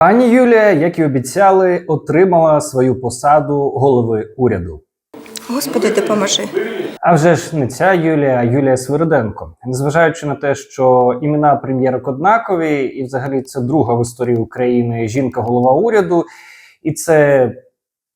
Пані Юлія, як і обіцяли, отримала свою посаду голови уряду. Господи, допоможи. А вже ж не ця Юлія, а Юлія Свириденко. Незважаючи на те, що імена прем'єрок однакові, і взагалі це друга в історії України жінка-голова уряду, і це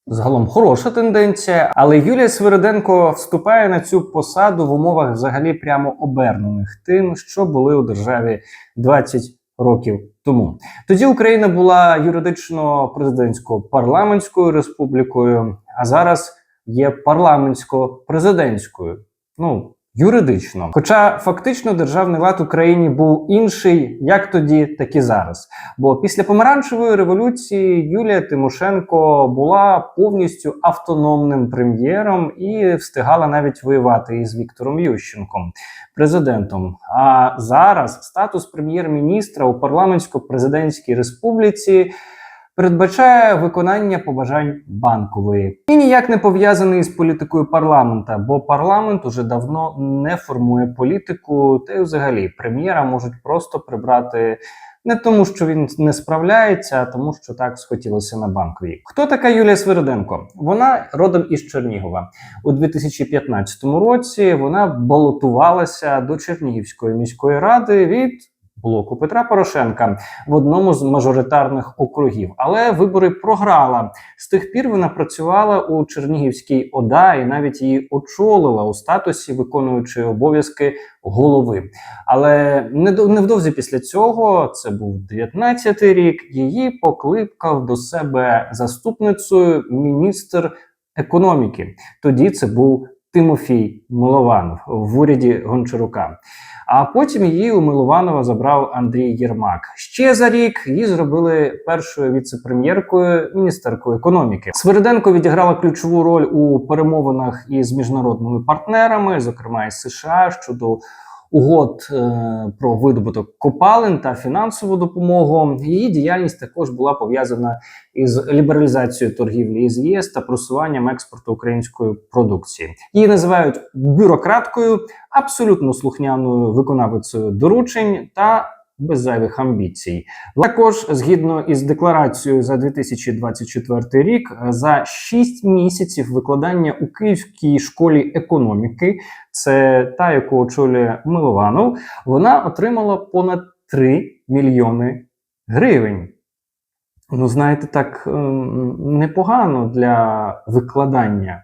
загалом хороша тенденція. Але Юлія Свириденко вступає на цю посаду в умовах взагалі прямо обернених тим, що були у державі 20 років тому. Тоді Україна була юридично президентсько-парламентською республікою, а зараз є парламентсько-президентською. Ну, юридично. Хоча фактично державний лад Україні був інший як тоді, так і зараз. Бо після помаранчевої революції Юлія Тимошенко була повністю автономним прем'єром і встигала навіть воювати із Віктором Ющенком, президентом. А зараз статус прем'єр-міністра у парламентсько-президентській республіці передбачає виконання побажань банкової і ніяк не пов'язаний з політикою парламента, бо парламент уже давно не формує політику, та й взагалі прем'єра можуть просто прибрати. Не тому, що він не справляється, а тому, що так схотілося на банковій. Хто така Юлія Свириденко? Вона родом із Чернігова. У 2015 році вона балотувалася до Чернігівської міської ради від блоку Петра Порошенка в одному з мажоритарних округів, але вибори програла. З тих пір вона працювала у Чернігівській ОДА і навіть її очолила у статусі виконуючої обов'язки голови. Але невдовзі після цього, це був 19-й рік, її покликав до себе заступницею міністр економіки. Тоді це був Тимофій Милованов в уряді Гончарука. А потім її у Милованова забрав Андрій Єрмак. Ще за рік її зробили першою віце-прем'єркою міністеркою економіки. Свириденко відіграла ключову роль у перемовинах із міжнародними партнерами, зокрема із США, щодо угод е, про видобуток копалин та фінансову допомогу. Її діяльність також була пов'язана із лібералізацією торгівлі із ЄС та просуванням експорту української продукції. Її називають бюрократкою, абсолютно слухняною виконавицею доручень та без зайвих амбіцій. Також, згідно із декларацією за 2024 рік, за 6 місяців викладання у Київській школі економіки, це та, яку очолює Милованов, вона отримала понад 3 мільйони гривень. Ну, знаєте, так ем, непогано для викладання.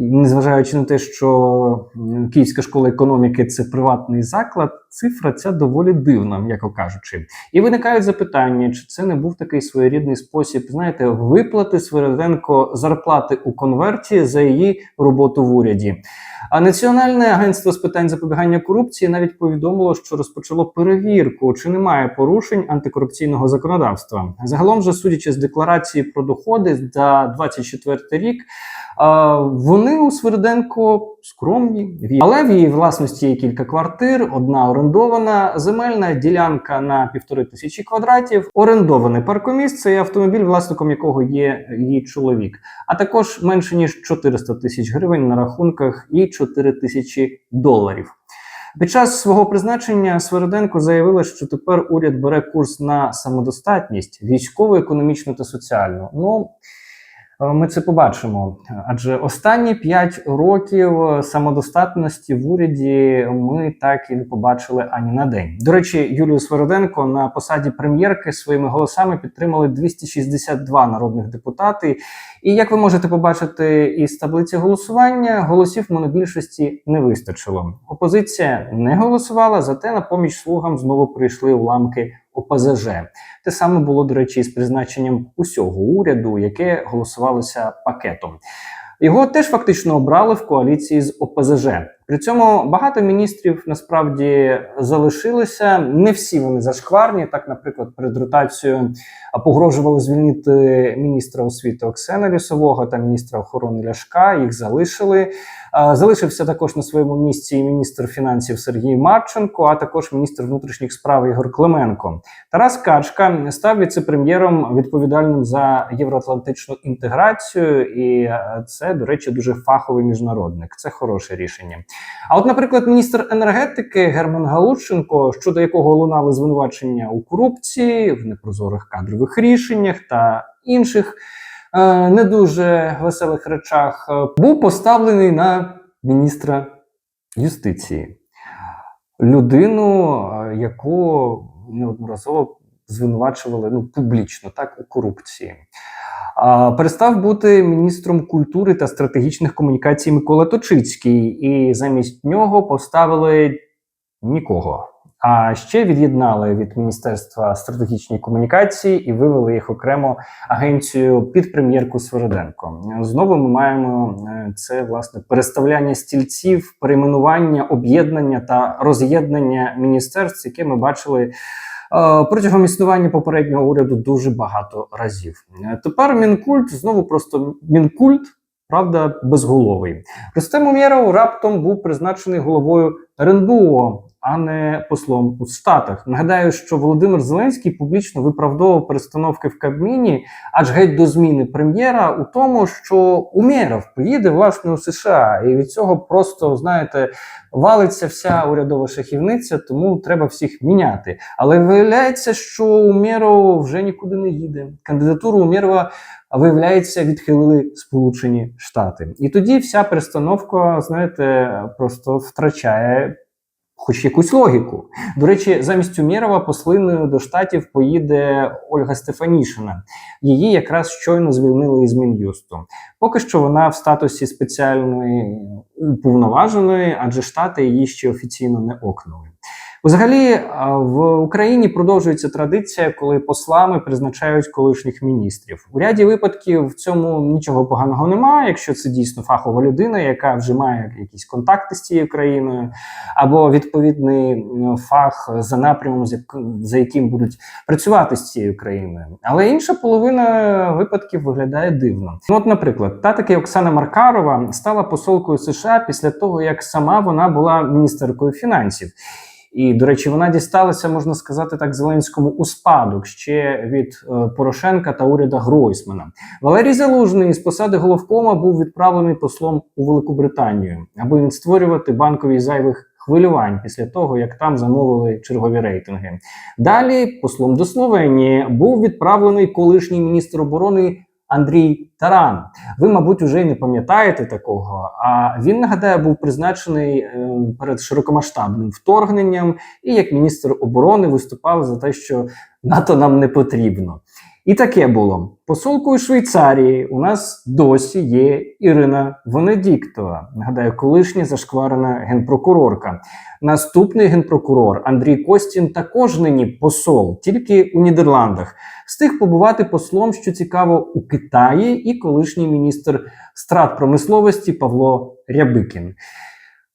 Незважаючи на те, що Київська школа економіки це приватний заклад, цифра ця доволі дивна, м'яко кажучи. І виникають запитання, чи це не був такий своєрідний спосіб, знаєте, виплати Свириденко зарплати у конверті за її роботу в уряді. А Національне агентство з питань запобігання корупції навіть повідомило, що розпочало перевірку, чи немає порушень антикорупційного законодавства. Загалом же, судячи з декларації про доходи за 24 рік. А, Вони у Свириденко скромні, але в її власності є кілька квартир, одна орендована, земельна ділянка на півтори тисячі квадратів, орендований паркомісце і автомобіль, власником якого є її чоловік, а також менше ніж 400 тисяч гривень на рахунках і 4 тисячі доларів. Під час свого призначення Свириденко заявила, що тепер уряд бере курс на самодостатність військову, економічну та соціальну. Ну Ми це побачимо, адже останні 5 років самодостатності в уряді ми так і не побачили ані на день. До речі, Юлію Свириденко на посаді прем'єрки своїми голосами підтримали 262 народних депутати. І як ви можете побачити із таблиці голосування, голосів монобільшості не вистачило. Опозиція не голосувала, зате на поміч слугам знову прийшли уламки ОПЗЖ. Те саме було, до речі, з призначенням усього уряду, яке голосувалося пакетом. Його теж фактично обрали в коаліції з ОПЗЖ. При цьому багато міністрів насправді залишилися. Не всі вони зашкварні. Так, наприклад, перед ротацією погрожували звільнити міністра освіти Оксена Лісового та міністра охорони Ляшка. Їх залишили. Залишився також на своєму місці і міністр фінансів Сергій Марченко, а також міністр внутрішніх справ Ігор Клименко. Тарас Качка став віце-прем'єром відповідальним за євроатлантичну інтеграцію, і е, це, до речі, дуже фаховий міжнародник. Це хороше рішення. А от, наприклад, міністр енергетики Герман Галученко, щодо якого лунали звинувачення у корупції, в непрозорих кадрових рішеннях та інших е, не дуже веселих речах, е, був поставлений на міністра юстиції, людину, е, яку неодноразово звинувачували ну, публічно так у корупції. Перестав бути міністром культури та стратегічних комунікацій Микола Точицький, і замість нього поставили нікого. А ще від'єднали від Міністерства стратегічної комунікації і вивели їх окремо агенцію під прем'єрку Свериденко. Знову ми маємо е, це власне переставляння стільців, перейменування, об'єднання та роз'єднання міністерств, яке ми бачили е, протягом існування попереднього уряду дуже багато разів. Е, Тепер мінкульт знову просто мінкульт. Правда, безголовий. Рустем Умєров раптом був призначений головою РНБО, а не послом у Штатах. Нагадаю, що Володимир Зеленський публічно виправдовував перестановки в Кабміні, аж геть до зміни прем'єра у тому, що Умєров поїде власне у США, і від цього просто знаєте валиться вся урядова шахівниця, тому треба всіх міняти. Але виявляється, що Умєров вже нікуди не їде. Кандидатуру Умєрова виявляється, відхилили Сполучені Штати. І тоді вся перестановка, знаєте, просто втрачає хоч якусь логіку. До речі, замість Умєрова послиною до штатів поїде Ольга Стефанішина. Її якраз щойно звільнили із Мін'юсту. Поки що вона в статусі спеціальної уповноваженої, адже штати її ще офіційно не окнули. Взагалі, в Україні продовжується традиція, коли послами призначають колишніх міністрів. У ряді випадків в цьому нічого поганого немає, якщо це дійсно фахова людина, яка вже має якісь контакти з цією країною, або відповідний фах за напрямом, за яким будуть працювати з цією країною. Але інша половина випадків виглядає дивно. Ну, от, наприклад, та таки Оксана Маркарова стала посолкою США після того, як сама вона була міністеркою фінансів. І, до речі, вона дісталася, можна сказати, так Зеленському у спадок ще від е, Порошенка та уряда Гройсмана. Валерій Залужний з посади головкома був відправлений послом у Великобританію, аби не створювати банкові зайвих хвилювань після того, як там замовили чергові рейтинги. Далі послом до Словенії був відправлений колишній міністр оборони. Андрій Таран. Ви, мабуть, уже й не пам'ятаєте такого. А він нагадаю, був призначений е, перед широкомасштабним вторгненням і як міністр оборони виступав за те, що НАТО нам не потрібно. І таке було. Посолкою Швейцарії у нас досі є Ірина Венедіктова. Нагадаю, колишня зашкварена генпрокурорка. Наступний генпрокурор Андрій Костін також нині посол, тільки у Нідерландах. Встиг побувати послом, що цікаво, у Китаї, і колишній міністр страт промисловості Павло Рябикін.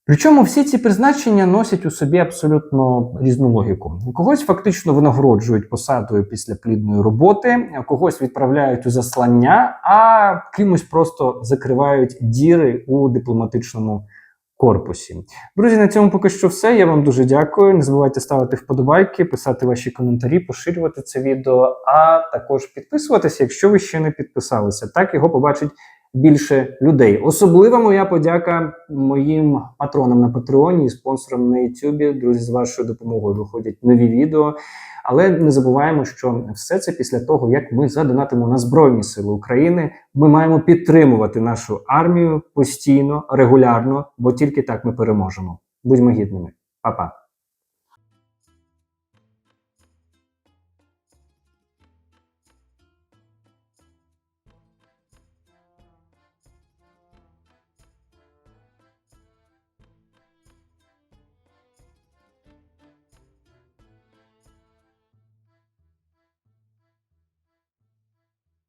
Причому всі ці призначення носять у собі абсолютно різну логіку. Когось фактично винагороджують посадою після плідної роботи, когось відправляють у заслання, а кимось просто закривають діри у дипломатичному корпусі. Друзі, на цьому поки що все. Я вам дуже дякую. Не забувайте ставити вподобайки, писати ваші коментарі, поширювати це відео, а також підписуватися, якщо ви ще не підписалися. Так його побачить більше людей. Особлива моя подяка моїм патронам на Патреоні і спонсорам на Ютубі. Друзі, з вашою допомогою виходять нові відео. Але не забуваємо, що все це після того, як ми задонатимо на Збройні Сили України. Ми маємо підтримувати нашу армію постійно, регулярно, бо тільки так ми переможемо. Будьмо гідними, Па-па.